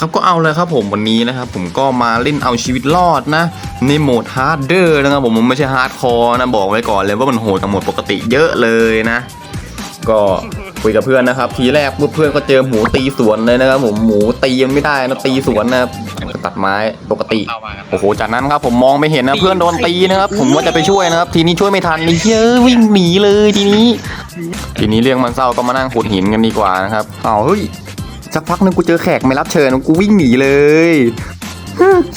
ครับก็เอาเลยครับผมวันนี้นะครับผมก็มาเล่นเอาชีวิตรอดนะในโหมดฮาร์ดเดอร์นะครับผมมันไม่ใช่ฮาร์ดคอร์นะบอกไว้ก่อนเลยว่ามันโหดกับโหมดปกติเยอะเลยนะ ก็คุยกับเพื่อนนะครับ ทีแรกเพื่อนก็เจอหมูตีสวนเลยนะครับผมหมูตียังไม่ได้นะตีสวนนะครับตัดไม้ปกติโอ้โหจากนั้นครับผมมองไม่เห็นนะเพื่อนโดนตีนะครับผมว่าจะไปช่วยนะครับ ทีนี้ช่วยไม่ทันนี่เฮ้ยวิ่งหนีเลยทีนี้ ทีนี้เรื่องมันเศร้าก็มานั่งขุดหินกันดีกว่านะครับอ้าวเฮ้ย สักพักหนึงกูเจอแขกไม่รับเชิญกูวิ่งหนีเลย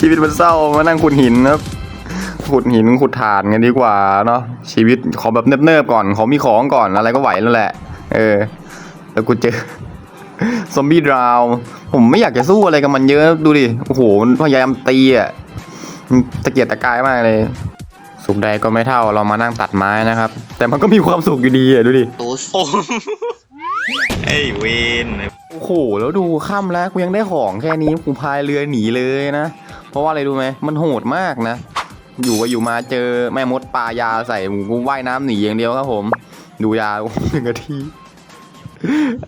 ชีวิตมันเศร้ามานั่งขุดหินนะครับขุดหินขุดถ่านกันดีกว่าเนาะชีวิตขอแบบเนิบๆก่อนขอมีของก่อนอะไรก็ไหวแล้วแหละ เออแล้วกูเจอซอมบี้ดราวผมไม่อยากจะสู้อะไรกับมันเยอะดูดิโอ้โหมันพยายามตีอะตะเกียกตะกายมากเลยสุขใดก็ไม่เท่าเรามานั่งตัดไม้นะครับ แต่มันก็มีความสุขอยู่ดีอะดูดิโอ้ไอ้เวน โอ้โหแล้วดูค่ำแล้วกูยังได้ของแค่นี้กูพายเรือหนีเลยนะ เพราะว่าอะไรดูไหมมันโหดมากนะ อยู่ไปอยู่มาเจอแม่มดปลายาใส่กูว่ายน้ำหนีอย่างเดียวครับผม ดูยาหนึ่งนาที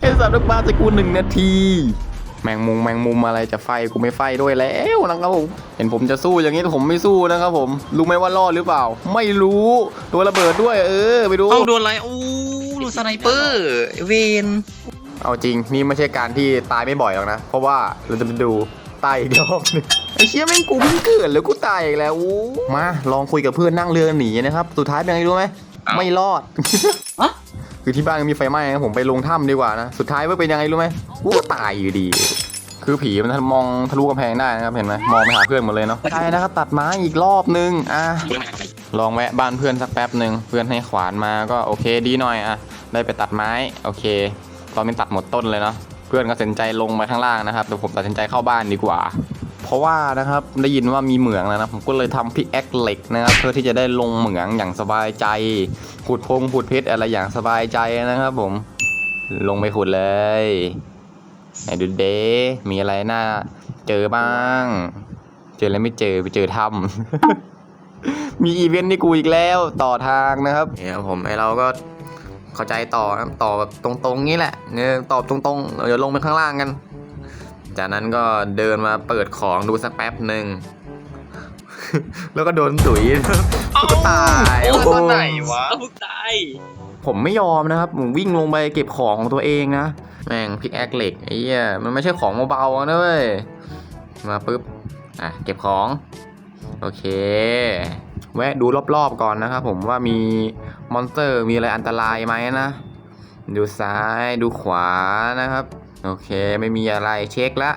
ไอสัตว์ลูกปลาจะกูหนึ่งนาที แมงมุมแมงมุมอะไรจะไฟกูไม่ไฟด้วยแล้วนะครับผมเห็นผมจะสู้อย่างนี้แต่ผมไม่สู้นะครับผม รู้ไหมว่ารอดหรือเปล่า ไม่รู้ตัวระเบิดด้วย เออ ไปดูเอ้าโดนอะไรอู้ดนสไนเปอร์เวน เอาจริงนี่ไม่ใช่การที่ตายไม่บ่อยหรอกนะ เพราะว่าเราจะไปดูตายอีกรอบหนึงไอ้เชี่ยแม่งกูเพิ่งเกิดแล้วกูตายอีกแล้วอู้มาลองคุยกับเพื่อนนั่งเรือหนีนะครับ สุดท้ายเป็นไงรู้ไหมไม่รอดคือที่บ้านมีไฟไหม้นะผมไปลงถ้ำดีกว่านะสุดท้ายว่าเป็นยังไงรู้ไหมกูก็ตายอยู่ดี คือผีมันมองทะลุกำแพงได้นะครับเห็นไหมมองไปหาเพื่อนหมดเลยเนาะใช่นะครับตัดไม้อีกรอบนึงอะลองแวะบ้านเพื่อนสักแป๊บหนึ่งเพื่อนให้ขวานมาก็โอเคดีหน่อยอะได้ไปตัดไม้โอเค ตอนนี้ตัดหมดต้นเลยเนาะเพื่อนก็ตัดสินใจลงไปข้างล่างนะครับแต่ผมตัดสินใจเข้าบ้านดีกว่า เพราะว่านะครับได้ยินว่ามีเหมืองแล้วนะผมก็เลยทำพิกแอคเหล็กนะครับเพื่อที่จะได้ลงเหมืองอย่างสบายใจขุดพงขุดเพชรอะไรอย่างสบายใจนะครับ ผมลงไปขุดเลยไหนดูเดมีอะไรน่าเจอบ้าง เจอแล้วไม่เจอไปเจอถ้ำมีอีเวนต์นี่กูอีกแล้วต่อทางนะครับเนี่ยผมไอเราก็ เข้าใจต่อครับต่อแบบตรงๆนี้แหละเนี่ยตอบตรงๆเดี๋ยวลงไปข้างล่างกัน จากนั้นก็เดินมาเปิดของดูสักแป๊บหนึ่งแล้วก็โดนตุ๋ยแล้วก็ตายโอ้โอ้โหตอนไหนวะมึงตายผมไม่ยอมนะครับผมวิ่งลงไปเก็บของของตัวเองนะแม่งพิกแอคเหล็กไอ้เหี้ยมันไม่ใช่ของเบาๆนะเว้ยมาปุ๊บอะเก็บของ โอเค แวะดูรอบๆก่อนนะครับผมว่ามี มอนสเตอร์มีอะไรอันตรายไหมนะ ดูซ้ายดูขวานะครับ โอเคไม่มีอะไรเช็คละ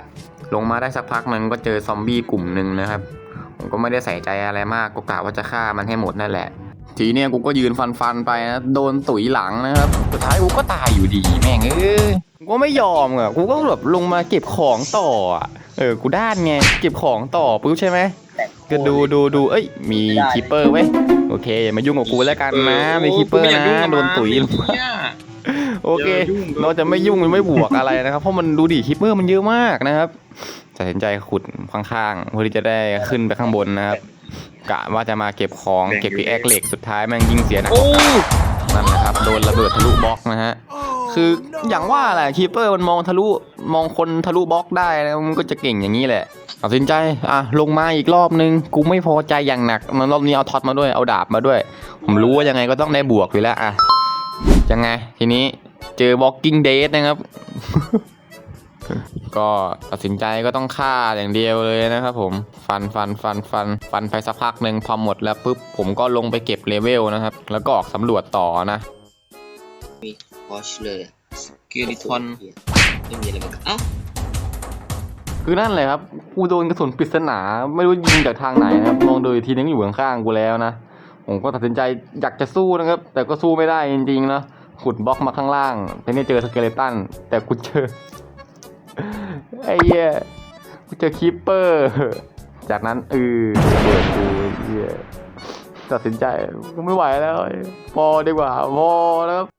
ลงมาได้สักพักหนึ่งก็เจอซอมบี้กลุ่มหนึ่งนะครับ ผมก็ไม่ได้ใส่ใจอะไรมากก็กะว่าจะฆ่ามันให้หมดนั่นแหละ ทีเนี้ยกูก็ยืนฟันฟันๆไปนะโดนตุ๋ยหลังนะครับสุดท้ายกูก็ตายอยู่ดีแม่งเอ้ยกูก็ไม่ยอมอะกูก็แบบลงมาเก็บของต่ออะเออกูด้านไงเก็บของต่อปุ๊บใช่ไหมก็ดูดูดูเอ้ย มีคีเปอร์เว้ยโอ เคอย่ามายุ่งกับกูแล้วกันนะมีคีเปอร์นะโดนตุ๋ยลงมาเนี่ยโอเคอย่ายุ่งด้วยเราจะไม่ยุ่งไม่บวกอะไรนะครับ เพราะมันดูดิคิปเปอร์มันเยอะมากนะครับตัดสินใจขุดข้างๆเพื่อที่จะได้ขึ้นไปข้างบนนะครับกะว่าจะมาเก็บของเก็บปีแอคเหล็กสุดท้ายแม่งยิงเสียหนักโอ้นั่นแหละครับโดนระเบิดทะลุบล็อกนะฮะ คืออย่างว่าแหละคีเปอร์มันมองทะลุมองคนทะลุบล็อกได้นะมันก็จะเก่งอย่างนี้แหละตัดสินใจอะลงมาอีกรอบนึงกูไม่พอใจอย่างหนักมันรอบนี้เอาท็อตมาด้วยเอาดาบมาด้วย ผมรู้ว่ายังไงก็ต้องได้บวกอยู่แล้วอะยังไงทีนี้เจอ Walking Dead นะครับ ก็ตัดสินใจก็ต้องฆ่าอย่างเดียวเลยนะครับผมฟันฟันฟันฟันฟันไปสักพักหนึ่งพอหมดแล้วปุ๊บผมก็ลงไปเก็บเลเวลนะครับ แล้วก็ออกสำรวจต่อนะ วอชเลยเกียริทอนไม่มีอะไรมือนกันเอ้าคือนั่นเลยครับกูโดนกระสุนปริศนาไม่รู้ยิงจากทางไหนนะครับมองดูอีกทีนึงอยู่ข้างๆกูแล้วนะผมก็ตัดสินใจอยากจะสู้นะครับ แต่ก็สู้ไม่ได้จริงๆนะขุดบล็อกมาข้างล่างแต่นี่เจอสเกเลตัน แต่กูเจอไอ้เหี้ยกูเจอคีปเปอร์ จากนั้นเออเบิดกูไอ้เหี้ยตัดสินใจกูไม่ไหวแล้ว พอดีกว่าพอแล้วครับ